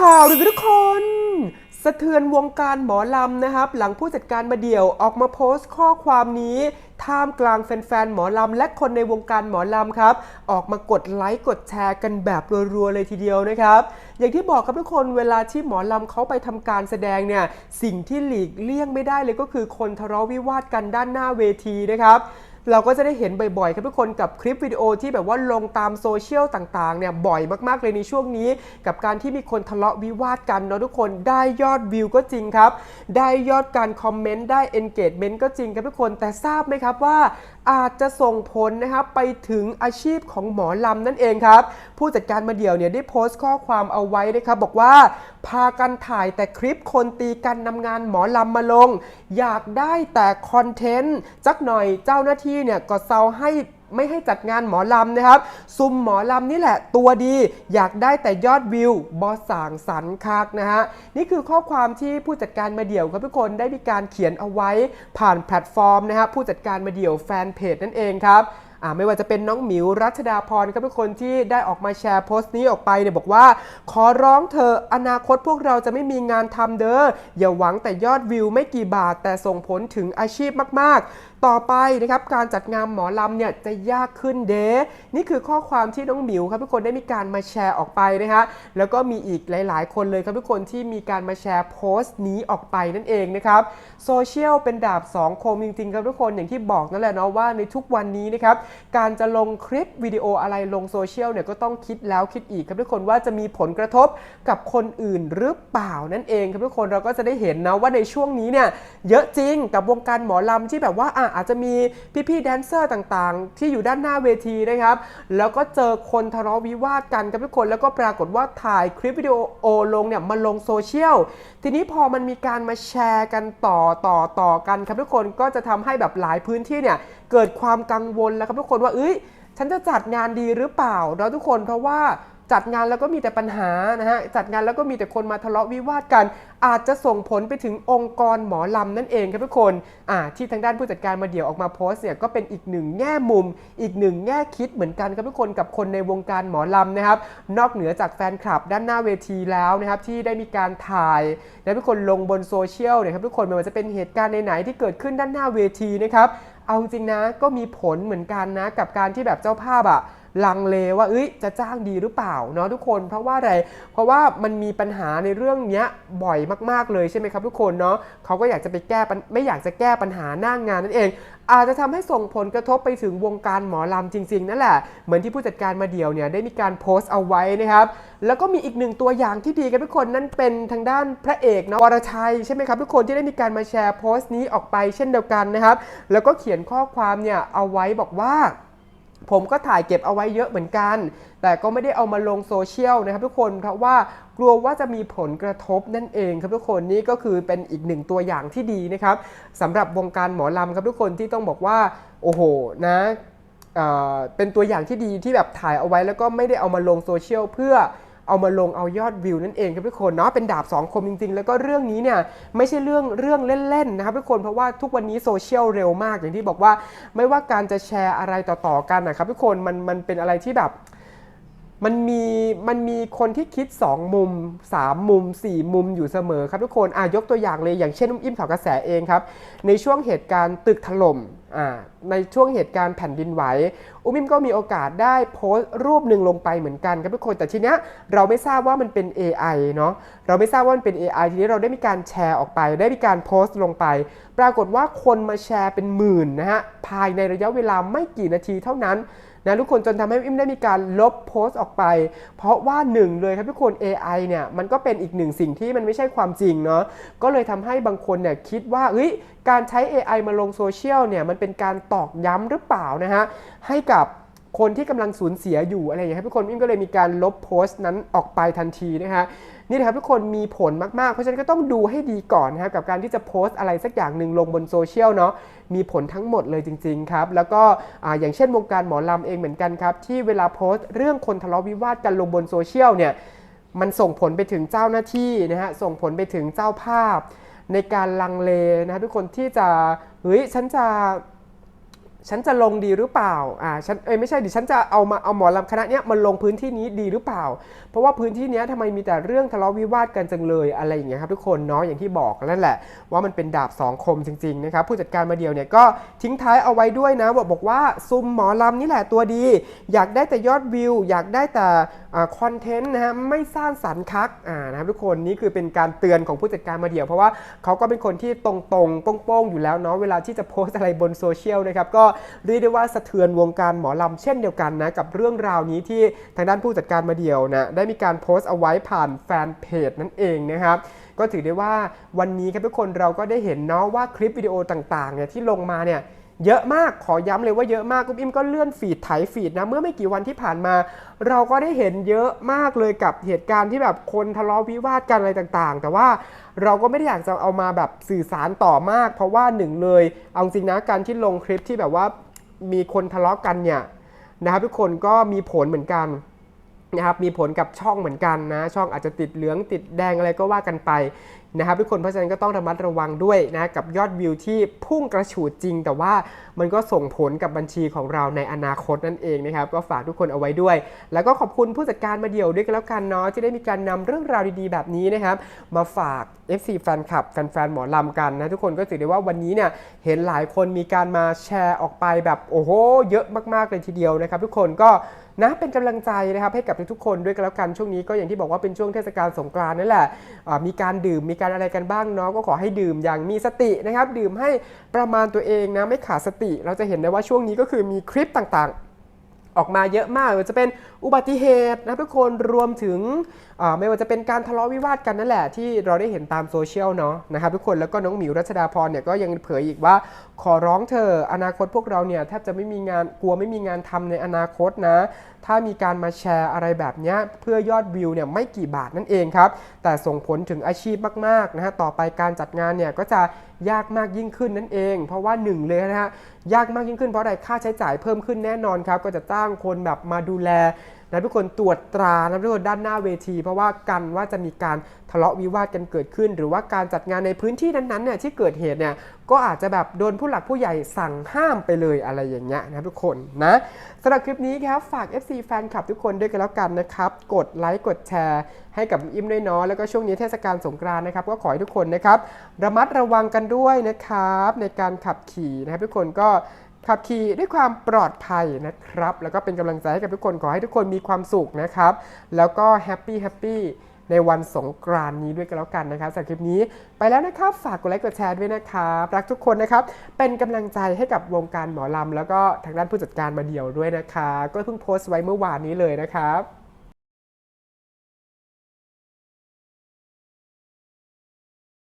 ข่าวเลยทุกคน สะเทือนวงการหมอลำนะครับ หลังผู้จัดการมาเดี่ยวออกมาโพสต์ข้อความนี้ ท่ามกลางแฟนๆ หมอลำ และคนในวงการหมอลำครับ ออกมากดไลค์กดแชร์กันแบบรัวๆเลยทีเดียวนะครับ อย่างที่บอกครับทุกคนเวลาที่หมอลำเขาไปทำการแสดงเนี่ย สิ่งที่หลีกเลี่ยงไม่ได้เลยก็คือคนทะเลาะวิวาทกันด้านหน้าเวทีนะครับ เราก็จะได้เห็นบ่อยๆครับทุกคนกับคลิปวิดีโอที่แบบว่าลงตามโซเชียลต่างๆเนี่ยบ่อยมากๆเลยในช่วงนี้ กับการที่มีคนทะเลาะวิวาทกันเนาะทุกคนได้ยอดวิวก็จริงครับ ได้ยอดการคอมเมนต์ได้ engagement ก็จริงครับทุกคนแต่ทราบไหมครับว่าอาจจะส่งผลนะครับไปถึงอาชีพของหมอลำนั่นเองครับ ผู้จัดการมาเดี่ยวเนี่ยได้โพสต์ข้อความเอาไว้นะครับบอกว่า พากันถ่ายแต่คลิปคนตีกันนำงานหมอลำมาลง อยากได้แต่คอนเทนต์จักหน่อยเจ้าหน้าที่เนี่ยก็เซาให้ไม่ให้จัดงานหมอลำนะครับ ซุมหมอลำนี่แหละตัวดี อยากได้แต่ยอดวิว บอสางสรรค์คักนะฮะ นี่คือข้อความที่ผู้จัดการมาเดี่ยวครับทุกคนได้มีการเขียนเอาไว้ผ่านแพลตฟอร์มนะฮะผู้จัดการมาเดี่ยวแฟนเพจนั่นเองครับ ไม่ว่าจะเป็นน้องหมิวรัชดาพรครับทุกคนที่ได้ออกมาแชร์โพสต์นี้ออกไปเนี่ยบอกว่า ขอร้องเธออนาคตพวกเราจะไม่มีงานทำเด้ออย่าหวังแต่ยอดวิวไม่กี่บาทแต่ส่งผลถึงอาชีพมากๆ ต่อไปนะครับการจัดงานหมอลำเนี่ยจะยากขึ้นเด้นี่คือข้อความที่น้องหมิวครับทุกคนได้มีการมาแชร์ออกไปนะฮะแล้วก็มีอีกหลาย ๆ คนเลยครับทุกคนที่มีการมาแชร์โพสต์นี้ออกไปนั่นเองนะครับโซเชียลเป็นดาบสองคมจริง ๆ ครับทุกคนอย่างที่บอกนั่นแหละเนาะว่าในทุกวันนี้นะครับการจะลงคลิปวิดีโออะไรลงโซเชียลเนี่ยก็ต้องคิดแล้วคิดอีกครับทุกคนว่าจะมีผลกระทบกับคนอื่นหรือเปล่านั่นเองครับทุกคนเราก็จะได้เห็นนะว่าในช่วงนี้เนี่ยเยอะจริงกับวงการหมอลำที่แบบว่าอะอาจจะมีพี่ๆแดนเซอร์ต่างๆ ที่อยู่ด้านหน้าเวทีนะครับ แล้วก็เจอคนทะเลาะวิวาทกันครับทุกคน แล้วก็ปรากฏว่าถ่ายคลิปวิดีโอลงเนี่ยมาลงโซเชียล ทีนี้พอมันมีการมาแชร์กันต่อต่อต่อกันครับทุกคนก็จะทำให้แบบหลายพื้นที่เนี่ยเกิดความกังวลแล้วครับทุกคนว่าเอ้ยฉันจะจัดงานดีหรือเปล่าเนาทุกคนเพราะว่า จัดงานแล้วก็มีแต่ปัญหานะฮะจัดงานแล้วก็มีแต่คนมาทะเลาะวิวาทกัน อาจจะส่งผลไปถึงองค์กรหมอลำนั่นเองครับทุกคนอ่าที่ทางด้านผู้จัดการมาเดี่ยวออกมาโพสต์เนี่ยก็เป็นอีกหนึ่งแง่มุม อีกหนึ่งแง่คิดเหมือนกันครับทุกคนกับคนในวงการหมอลำนะครับนอกเหนือจากแฟนคลับด้านหน้าเวทีแล้วนะครับที่ได้มีการถ่ายและทุกคนลงบนโซเชียลเนี่ยครับทุกคนไม่ว่าจะเป็นเหตุการณ์ไหนๆที่เกิดขึ้นด้านหน้าเวทีนะครับเอาจริงนะก็มีผลเหมือนกันนะกับการที่แบบเจ้าภาพอะ ลังเลว่าเอ้ยจะจ้างดีหรือเปล่าเนาะทุกคน เพราะว่าอะไร เพราะว่ามันมีปัญหาในเรื่องนี้บ่อยมากๆเลยใช่ไหมครับทุกคนเนาะเขาก็อยากจะไปแก้ไม่อยากจะแก้ปัญหาหน้างงานนั่นเอง อาจจะทำให้ส่งผลกระทบไปถึงวงการหมอลำจริง ๆ นั่นแหละ เหมือนที่ผู้จัดการมาเดียวเนี่ยได้มีการโพสต์เอาไว้นะครับ แล้วก็มีอีกหนึ่งตัวอย่างที่ดีกันทุกคนนั่นเป็นทางด้านพระเอกนะวรชัยใช่ไหมครับทุกคนที่ได้มีการมาแชร์โพสต์นี้ออกไปเช่นเดียวกันนะครับ แล้วก็เขียนข้อความเนี่ยเอาไว้บอกว่า ผมก็ถ่ายเก็บเอาไว้เยอะเหมือนกัน แต่ก็ไม่ได้เอามาลงโซเชียลนะครับทุกคนเพราะว่ากลัวว่าจะมีผลกระทบนั่นเองครับทุกคนนี่ก็คือเป็นอีกหนึ่งตัวอย่างที่ดีนะครับสำหรับวงการหมอลำครับทุกคนที่ต้องบอกว่าโอ้โหนะเเป็นตัวอย่างที่ดีที่แบบถ่ายเอาไว้แล้วก็ไม่ได้เอามาลงโซเชียลเพื่อ เอามาลงเอายอดวิวนั่นเองครับทุกคนเนาะเป็นดาบสองคมจริงๆ แล้วก็เรื่องนี้เนี่ยไม่ใช่เรื่องเรื่องเล่นๆนะครับทุกคนเพราะว่าทุกวันนี้โซเชียลเร็วมากอย่างที่บอกว่า ไม่ว่าการจะแชร์อะไรต่อๆกันนะครับทุกคนมันมันเป็นอะไรที่แบบมันมีมันมีคนที่คิด 2 มุม 3 มุม 4 มุมอยู่เสมอครับทุกคนอะยกตัวอย่างเลยอย่างเช่นอุ้มอิ่มข่าวกระแสเองครับ ในช่วงเหตุการณ์ตึกถล่มอ่า ในช่วงเหตุการณ์แผ่นดินไหว อุ้มิมก็มีโอกาสได้โพสต์รูปหนึ่งลงไปเหมือนกันครับทุกคน แต่ทีเนี้ยเราไม่ทราบว่ามันเป็น AI เนาะ เราไม่ทราบว่ามันเป็น AI ทีนี้เราได้มีการแชร์ออกไป ได้มีการโพสต์ลงไป ปรากฏว่าคนมาแชร์เป็นหมื่นนะฮะ ภายในระยะเวลาไม่กี่นาทีเท่านั้น นะทุกคนจนทำให้อิมได้มีการลบโพสต์ออกไป เพราะว่าหนึ่งเลยครับทุกคน AI เนี่ยมันก็เป็นอีกหนึ่งสิ่งที่มันไม่ใช่ความจริงเนาะก็เลยทำให้บางคนเนี่ยคิดว่าเฮ้ยการใช้ AI มาลงโซเชียลเนี่ยมันเป็นการตอกย้ำหรือเปล่านะฮะให้กับ คนที่กำลังสูญเสียอยู่อะไรอย่างเงี้ยครับทุกคนอิมก็เลยมีการลบโพสต์นั้นออกไปทันทีนะฮะนี่นะครับทุกคนมีผลมากๆ เพราะฉะนั้นก็ต้องดูให้ดีก่อนนะครับกับการที่จะโพสต์อะไรสักอย่างหนึ่งลงบนโซเชียลเนาะมีผลทั้งหมดเลยจริงๆครับ แล้วก็ออย่างเช่นวงการหมอลำเองเหมือนกันครับ ที่เวลาโพสต์เรื่องคนทะเลาะวิวาทกันลงบนโซเชียลเนี่ยมันส่งผลไปถึงเจ้าหน้าที่นะฮะส่งผลไปถึงเจ้าภาพ ในการลังเลนะฮะทุกคนที่จะเฮ้ยฉันจะ ฉันจะลงดีหรือเปล่า อ่า ฉัน เอ้ย ไม่ใช่ดิ ฉันจะเอามา เอาหมอลำคณะเนี้ยมาลงพื้นที่นี้ดีหรือเปล่า เพราะว่าพื้นที่เนี้ยทำไมมีแต่เรื่องทะเลาะวิวาทกันจังเลย อะไรอย่างเงี้ยครับทุกคนเนาะ อย่างที่บอกนั่นแหละ ว่ามันเป็นดาบสองคมจริงๆนะครับ ผู้จัดการมาเดียวเนี่ยก็ทิ้งท้ายเอาไว้ด้วยนะบอกบอกว่าซุมหมอลำนี่แหละตัวดี อยากได้แต่ยอดวิว อยากได้แต่คอนเทนต์นะฮะ ไม่สร้างสรรค์คัก อ่า นะครับทุกคน นี่คือเป็นการเตือนของผู้จัดการมาเดียว เพราะว่าเขาก็เป็นคนที่ตรงๆโป้งๆอยู่แล้วเนาะ เวลาที่จะโพสอะไรบนโซเชียลนะครับก็เรียกได้ว่าสะเทือนวงการหมอลำเช่นเดียวกันนะกับเรื่องราวนี้ที่ทางด้านผู้จัดการมาเดียวนะได้มีการโพสต์เอาไว้ผ่านแฟนเพจนั่นเองนะครับก็ถือได้ว่าวันนี้ครับทุกคนเราก็ได้เห็นเนาะว่าคลิปวิดีโอต่างๆเนี่ยที่ลงมาเนี่ย เยอะมากขอย้ำเลยว่าเยอะมากกุ๊บอิมก็เลื่อนฟีดไถฟีดนะเมื่อไม่กี่วันที่ผ่านมา เราก็ได้เห็นเยอะมากเลยกับเหตุการณ์ที่แบบคนทะเลาะวิวาทกันอะไรต่างๆ แต่ว่าเราก็ไม่ได้อยากจะเอามาแบบสื่อสารต่อมาก เพราะว่าหนึ่งเลยเอาจริงนะการที่ลงคลิปที่แบบว่ามีคนทะเลาะกันเนี่ยนะครับทุกคนก็มีผลเหมือนกันนะครับมีผลกับช่องเหมือนกันนะ ช่องอาจจะติดเหลืองติดแดงอะไรก็ว่ากันไป นะครับทุกคนเพราะฉะนั้นก็ต้องระมัดระวังด้วยนะกับยอดวิวที่พุ่งกระฉูดจริง แต่ว่ามันก็ส่งผลกับบัญชีของเราในอนาคตนั่นเองนะครับก็ฝากทุกคนเอาไว้ด้วย แล้วก็ขอบคุณผู้จัดการมาเดี่ยวด้วยกันแล้วกันเนาะที่ได้มีการนำเรื่องราวดีๆแบบนี้นะครับมาฝาก FC แฟนคลับแฟนๆหมอลำกันนะทุกคนก็ถือได้ว่าวันนี้เนี่ยเห็นหลายคนมีการมาแชร์ออกไปแบบโอ้โหเยอะมากๆเลยทีเดียวนะครับทุกคนก็นะเป็นกำลังใจนะครับให้กับทุกๆคนด้วยกันแล้วกันช่วงนี้ก็อย่างที่บอกว่าเป็นช่วงเทศกาลสงกรานต์นั่นแหละมีการดื่มมีการอะไรกันบ้างเนาะก็ขอให้ดื่มอย่างมีสตินะครับ ดื่มให้ประมาณตัวเองนะไม่ขาดสติ เราจะเห็นได้ว่าช่วงนี้ก็คือมีคลิปต่างๆ ออกมาเยอะมากจะเป็นอุบัติเหตุนะทุกคนรวมถึง ไม่ว่าจะเป็นการทะเลาะวิวาทกันนั่นแหละที่เราได้เห็นตามโซเชียลเนาะนะครับทุกคนแล้วก็น้องหมิวรัชดาพรเนี่ยก็ยังเผยอีกว่า ขอร้องเธออนาคตพวกเราเนี่ยแทบจะไม่มีงานกลัวไม่มีงานทำในอนาคตนะ ถ้ามีการมาแชร์อะไรแบบเนี้ยเพื่อยอดวิวเนี่ยไม่กี่บาทนั่นเองครับแต่ส่งผลถึงอาชีพมากๆนะฮะต่อไปการจัดงานเนี่ยก็จะยากมากยิ่งขึ้นนั่นเอง เพราะว่าหนึ่งเลยนะฮะยากมากยิ่งขึ้นเพราะอะไรค่าใช้จ่ายเพิ่มขึ้นแน่นอนครับก็จะจ้างคนแบบมาดูแล นะทุกคนตรวจตรานะทุกคนด้านหน้าเวที เพราะว่ากันว่าจะมีการทะเลาะวิวาทกันเกิดขึ้น หรือว่าการจัดงานในพื้นที่นั้นๆเนี่ยที่เกิดเหตุเนี่ยก็อาจจะแบบโดนผู้หลักผู้ใหญ่สั่งห้ามไปเลยอะไรอย่างเงี้ยนะทุกคนนะสำหรับคลิปนี้ครับฝาก FC แฟนคลับทุกคนด้วยกันแล้วกันนะครับกดไลค์กดแชร์ให้กับอิมด้วยเนาะแล้วก็ช่วงนี้เทศกาลสงกรานต์นะครับก็ขอให้ทุกคนนะครับระมัดระวังกันด้วยนะครับในการขับขี่นะครับทุกคนก็ ขับขี่ด้วยความปลอดภัยนะครับ แล้วก็เป็นกำลังใจให้กับทุกคนขอให้ทุกคนมีความสุขนะครับ แล้วก็แฮปปี้แฮปปี้ในวันสงกรานนี้ด้วยกันแล้วกันนะครับสำหรับคลิปนี้ไปแล้วนะครับ ฝากกดไลค์กดแชร์ด้วยนะครับรักทุกคนนะครับ เป็นกำลังใจให้กับวงการหมอลำแล้วก็ทางด้านผู้จัดการมาเดียวด้วยนะคะก็เพิ่งโพสต์ไว้เมื่อวานนี้เลยนะครับ